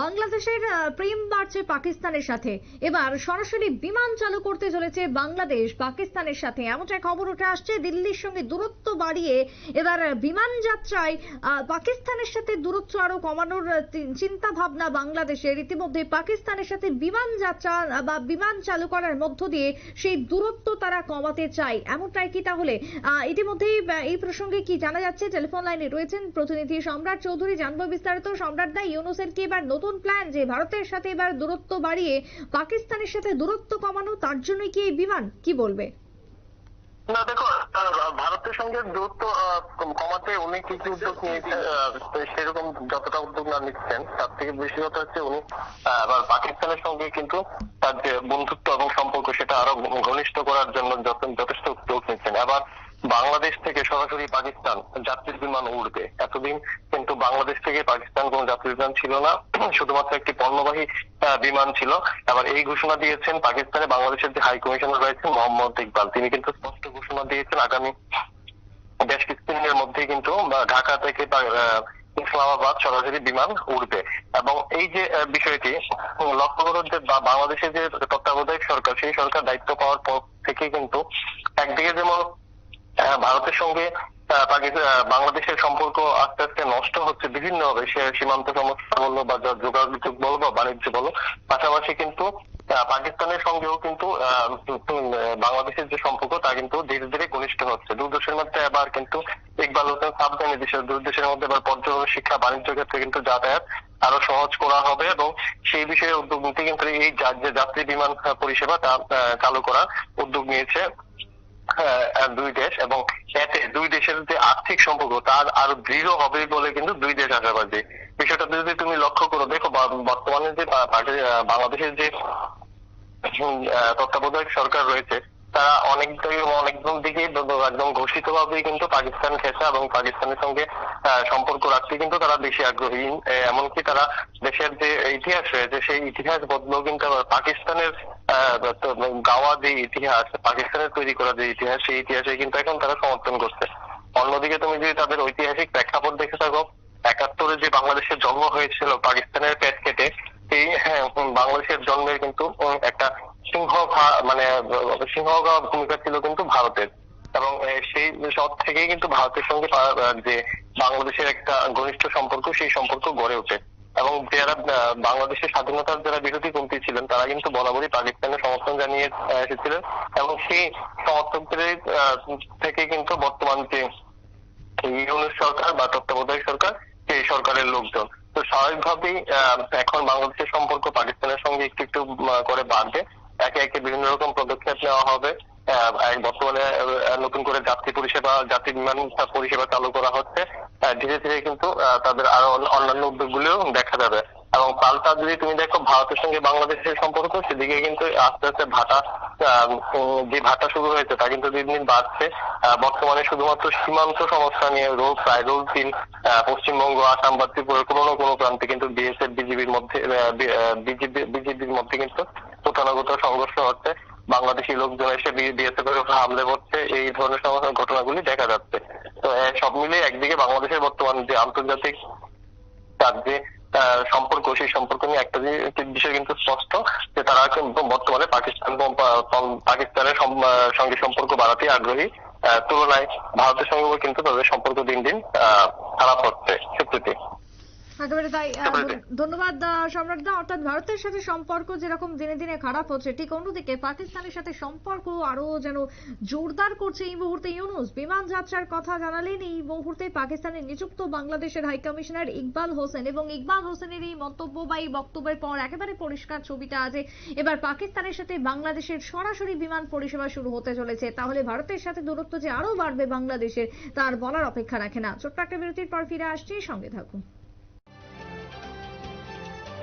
বাংলাদেশের প্রেম বাড়ছে পাকিস্তানের সাথে। এবার সরাসরি বিমান চালু করতে চলেছে বাংলাদেশ পাকিস্তানের সাথে। এমনটাই খবর উঠে আসছে, দিল্লির সঙ্গে দূরত্ব বাড়িয়ে এবার বিমান যাত্রায় পাকিস্তানের সাথে দূরত্ব আরও কমানোর চিন্তা ভাবনা বাংলাদেশের ইতিমধ্যে পাকিস্তানের সাথে বিমান যাত্রা বা বিমান চালু করার মধ্য দিয়ে সেই দূরত্ব তারা কমাতে চায়। এমনটাই কি তাহলে? ইতিমধ্যেই এই প্রসঙ্গে কি জানা যাচ্ছে? টেলিফোন লাইনে রয়েছেন প্রতিনিধি সম্রাট চৌধুরী, জানব বিস্তারিত। সম্রাট দা, ইউনুসের কি এবার নতুন প্ল্যান যে ভারতের সাথে এবার দূরত্ব বাড়িয়ে পাকিস্তানের সাথে দূরত্ব কমানো, তার জন্যই কি এই বিমান? কি বলবে? না, দেখো ভারতের সঙ্গে দূরত্ব কমাতে উনি কিছু উদ্যোগ নিয়েছেন সেরকম যতটা উদ্যোগ না নিচ্ছেন, তার থেকে বেশি কথা হচ্ছে উনি আবার পাকিস্তানের সঙ্গে কিন্তু তার যে বন্ধুত্ব এবং সম্পর্ক, সেটা আরও ঘনিষ্ঠ করার জন্য যথেষ্ট উদ্যোগ নিচ্ছেন। আবার থেকে সরাসরি পাকিস্তান, যাত্রীর বিমান উড়বে এতদিন কিন্তু বাংলাদেশ থেকে পাকিস্তান কোনো যাত্রী বিমান ছিল না। শুধুমাত্র একটি পণ্যবাহী বিমান ছিল। আবার এই ঘোষণা দিয়েছেন পাকিস্তানে বাংলাদেশের যে হাই কমিশনার রয়েছেন মোহাম্মদ ইকবাল। তিনি কিন্তু স্পষ্ট ঘোষণা দিয়েছেন আগামী বেশ কিছুদিনের মধ্যেই কিন্তু ঢাকা থেকে ইসলামাবাদ সরাসরি বিমান উড়বে। এবং এই যে বিষয়টি লক্ষ্য করো যে বাংলাদেশের যে তত্ত্বাবধায়ক সরকার, সেই সরকার দায়িত্ব পাওয়ার পর থেকে কিন্তু একদিকে যেমন ভারতের সঙ্গে বাংলাদেশের সম্পর্ক আস্তে আস্তে নষ্ট হচ্ছে বিভিন্ন ভাবে সীমান্ত সমস্যা বলো বা যোগাযোগ বলো বা বাণিজ্য বলো। পাশাপাশি কিন্তু পাকিস্তানের সঙ্গেও কিন্তু বাংলাদেশের যে সম্পর্ক তা কিন্তু ধীরে ধীরে ঘনিষ্ঠ হচ্ছে। দু দেশের মধ্যে আবার কিন্তু ইকবাল হোসেন সাবধানী দেশের দুই দেশের মধ্যে এবার পর্যটন, শিক্ষা, বাণিজ্য ক্ষেত্রে কিন্তু যাতায়াত আরও সহজ করা হবে এবং সেই বিষয়ে উদ্যোগ নিতে কিন্তু এই যাত্রী বিমান পরিষেবা তা চালু করা উদ্যোগ নিয়েছে। দুই দেশ এবং এতে দুই দেশের যে আর্থিক সম্পর্ক, তার আরও দৃঢ় হবে বলে কিন্তু দুই দেশ আশাবাদী। বিষয়টা যদি তুমি লক্ষ্য করো, দেখো বর্তমানে যে বাংলাদেশের যে তত্ত্বাবধায়ক সরকার রয়েছে তারা অনেক অনেকজন দিকে একদম ঘোষিত ভাবেই কিন্তু পাকিস্তান খেসা এবং পাকিস্তানের সঙ্গে সম্পর্ক রাখতে কিন্তু তারা বেশি আগ্রহী। এমনকি তারা দেশের যে ইতিহাস রয়েছে সেই ইতিহাস বদলেও কিন্তু পাকিস্তানের গাওয়া যে ইতিহাস পাকিস্তানের তৈরি করা যে ইতিহাস সেই ইতিহাসে কিন্তু এখন তারা সমর্থন করছে। অন্যদিকে তুমি যদি তাদের ঐতিহাসিক প্রেক্ষাপট দেখে থাকো একাত্তরে যে বাংলাদেশের জন্ম হয়েছিল পাকিস্তানের পেট কেটে সেই হ্যাঁ, বাংলাদেশের জন্মের কিন্তু একটা সিংহ মানে সিংহ ভূমিকা ছিল কিন্তু ভারতের। এবং সেই সব থেকেই কিন্তু ভারতের সঙ্গে যে বাংলাদেশের একটা ঘনিষ্ঠ সম্পর্ক, সেই সম্পর্ক গড়ে ওঠে। এবং যারা বাংলাদেশের স্বাধীনতার যারা বিরোধী পন্থী ছিলেন, তারা কিন্তু বরাবরই পাকিস্তানের সমর্থন জানিয়ে এসেছিলেন। এবং সেই সমর্থকদের থেকে কিন্তু বর্তমান যে ইউনুস সরকার বা তত্ত্বাবধায়ক সরকার, সেই সরকারের লোকজন। তো স্বাভাবিকভাবেই এখন বাংলাদেশের সম্পর্ক পাকিস্তানের সঙ্গে একটু একটু করে বাড়বে। একে একে বিভিন্ন রকম পদক্ষেপ নেওয়া হবে। বর্তমানে নতুন করে যাত্রী পরিষেবা, যাত্রী বিমান পরিষেবা চালু করা হচ্ছে। ধীরে ধীরে কিন্তু তাদের আরও অন্য- অন্যান্য উদ্যোগগুলিও দেখা যাবে। পাল্টা যদি তুমি দেখো ভারতের সঙ্গে বাংলাদেশের সম্পর্ক সেদিকে কিন্তু আস্তে আস্তে ভাটা যে ভাটা শুরু হয়েছে তা কিন্তু দিন দিন বাড়ছে। বর্তমানে শুধুমাত্র সীমান্ত সমস্যা নিয়ে রোল প্রায় দিন আহ, পশ্চিমবঙ্গ আসাম বা ত্রিপুরার কোনো কোনো প্রান্তে কিন্তু বিএসএফ বিজিবির মধ্যে বিজেপি বিজেপির মধ্যে কিন্তু কোথাও সংঘর্ষ হচ্ছে। বাংলাদেশি লোকজন এসে বিএসএফ এর উপর হামলে করছে এই ধরনের সমস্ত ঘটনাগুলি দেখা যাচ্ছে। তো সব মিলিয়ে একদিকে বাংলাদেশের বর্তমান যে আন্তর্জাতিক তার যে সম্পর্ক, সেই সম্পর্ক নিয়ে একটা বিষয় কিন্তু স্পষ্ট যে তারা কিন্তু বর্তমানে পাকিস্তান পাকিস্তানের সঙ্গে সম্পর্ক বাড়াতে আগ্রহী। তুলনায় ভারতের সঙ্গেও কিন্তু তাদের সম্পর্ক দিন দিন খারাপ হচ্ছে সত্যি একেবারে তাই ধন্যবাদ আহ, সম্রাট দা। অর্থাৎ ভারতের সাথে সম্পর্ক যেরকম দিনে দিনে খারাপ হচ্ছে ঠিক অন্যদিকে পাকিস্তানের সাথে সম্পর্ক আরও যেন জোরদার করছে এই মুহূর্তে ইউনুস। বিমান যাত্রার কথা জানালেন এই মুহূর্তে পাকিস্তানে নিযুক্ত বাংলাদেশের হাই কমিশনার ইকবাল হোসেন এবং ইকবাল হোসেনের এই মন্তব্য বা এই বক্তব্যের পর একেবারে পরিষ্কার ছবিটা আছে। এবার পাকিস্তানের সাথে বাংলাদেশের সরাসরি বিমান পরিষেবা শুরু হতে চলেছে। তাহলে ভারতের সাথে দূরত্ব যে আরও বাড়বে বাংলাদেশের তার বলার অপেক্ষা রাখে না। ছোট্ট একটা বিরতির পর ফিরে আসছি সঙ্গে থাকুন।